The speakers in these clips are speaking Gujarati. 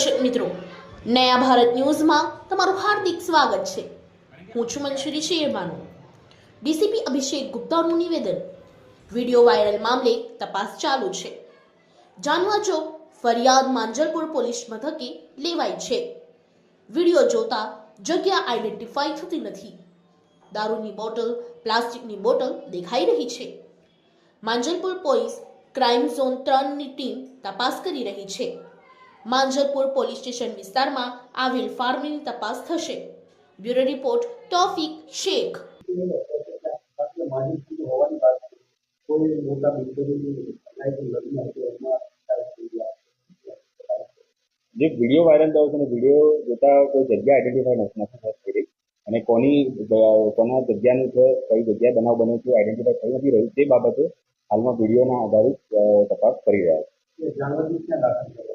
દર્શક મિત્રો, નયા ભારત ન્યૂઝમાં તમારું હાર્દિક સ્વાગત છે. હું છું મંશુરી શેરમાનો ડીસીપી અભિષેક ગુપ્તાનું નિવેદન. વીડિયો વાયરલ મામલે તપાસ ચાલુ છે. જાણવા જો ફરિયાદ માંજલપુર પોલીસ મથકે લેવાઈ છે. વીડિયો જોતા જગ્યા આઈડેન્ટિફાઈ થતી નથી. દારૂની બોટલ, પ્લાસ્ટિકની બોટલ દેખાઈ રહી છે. માંજલપુર પોલીસ ક્રાઇમ ઝોન ત્રણની ટીમ તપાસ કરી રહી છે. માંજલપુર પોલીસ સ્ટેશન વિસ્તારમાં આવેલ ફાર્મની તપાસ થશે. Bureau report, Taufiq Shaikh. જે વીડિયો વાયરલ થયો છે અને વીડિયો જોતા કોઈ જગ્યા આઈડેન્ટિફાઈ નથી નથી રહી અને કોની, કોના જગ્યાનું છે, કઈ જગ્યા બનાવ બન્યો છે આઈડેન્ટિફાઈ થઈ નથી રહ્યું તે બાબતે હાલમાં વિડીયોના આધારિત તપાસ કરી રહ્યા છે.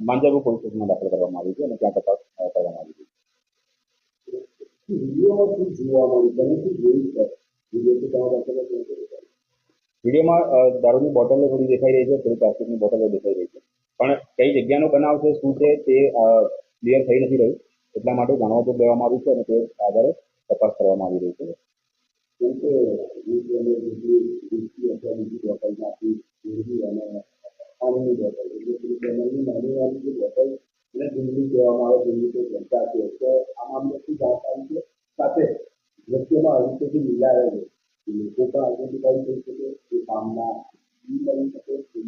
માંજાપુર પોલીસ સ્ટેશનમાં દાખલ કરવામાં આવી છે અને ત્યાં તપાસ કરવામાં આવી છે. વિડીયોમાં શું જોવા મળ્યું તમે શું જોયું છે? વીડિયો તમારા પાસે વિડીયોમાં દારૂની બોટલો થોડી દેખાઈ રહી છે થોડી પ્લાસ્ટિકની બોટલો દેખાઈ રહી છે. પણ કઈ જગ્યાનો બનાવ છે શું છે તે ક્લિયર થઈ નથી રહ્યું. એટલા માટે જાણવા લેવામાં આવ્યું છે અને તે આધારે તપાસ કરવામાં આવી રહી છે. કેમ કે પાણીની બોટલ એટલે પેલી કેનલની નાની નાની બોટલ એને ડુંગળી કહેવામાં આવે ડુંગળી તો જનતા છે તો આ મામલે શું જાણકારી છે સાથે દ્રશ્યમાં આવી રીતે મિલાવે છે લોકો પણ આઈડેન્ટિફાઈ થઈ શકે એ કામના ઈ મળી શકે એ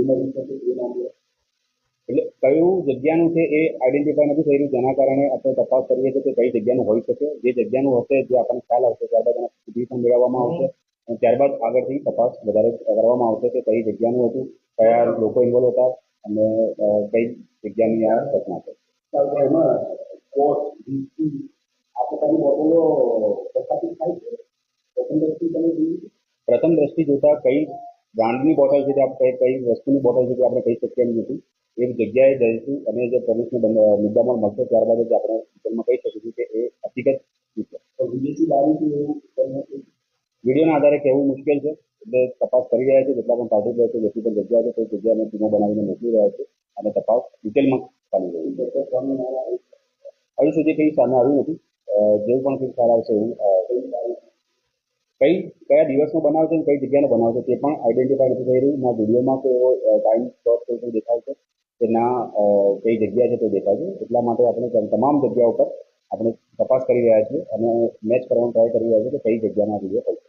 મળી શકે એ મામલે એટલે કયું જગ્યાનું છે એ આઈડેન્ટિફાઈ નથી થઈ રહ્યું જેના કારણે આપણે તપાસ કરીએ છીએ કે કઈ જગ્યાનું હોઈ શકે. જે જગ્યાનું હશે, જે આપણને ખ્યાલ આવશે, ત્યારબાદ એના સુધી પણ મેળવવામાં આવશે. ત્યારબાદ આગળથી તપાસ વધારે કરવામાં આવશે કે કઈ જગ્યાનું હતું કયા લોકો ઇન્વોલ્વ હતા અને કઈ જગ્યાની આ ઘટના છે. એમાં કોટ વીસથી આ પ્રકારની બોટલો પ્રસ્થાપિત થાય છે? પ્રથમ દ્રષ્ટિ તમે પ્રથમ દ્રષ્ટિ જોતા કઈ બ્રાન્ડની બોટલ છે તે આપણે કઈ વસ્તુની બોટલ છે તે આપણે કહી શકીએ એમ નથી. એક જગ્યાએ જઈશું અને જે પોલીસને બંધ- મુદ્દામાં મળશે ત્યારબાદ જ આપણે ડિટેલમાં કહી શકીશું કે એ હકીકત છે. વિદેશી દારૂથી એવું વિડીયોના આધારે કહેવું મુશ્કેલ છે. એટલે તપાસ કરી રહ્યા છે. જેટલા પણ પાર્ટી છે, જેટલી પણ જગ્યા છે, તે જગ્યાને ટીમો બનાવીને મોકલી રહ્યા છે. અને તપાસ ડિટેલમાં ચાલી રહી છે. હજુ સુધી કંઈ સામે આવ્યું નથી. જે પણ કંઈક સારા આવશે એવું કઈ, કયા દિવસનો બનાવ છે કઈ જગ્યાનો બનાવ છે તે પણ આઈડેન્ટિફાઈ નથી થઈ રહ્યું. ના વિડીયોમાં કોઈ એવો ટાઈમ સ્લોટ કોઈ કંઈ દેખાય છે કે ના કઈ જગ્યા છે તે દેખાય છે. એટલા માટે આપણે તમામ જગ્યા ઉપર આપણે તપાસ કરી રહ્યા છીએ અને મેચ કરવાનો ટ્રાય કરી રહ્યા છીએ કે કઈ જગ્યામાં વીડિયો હોય છે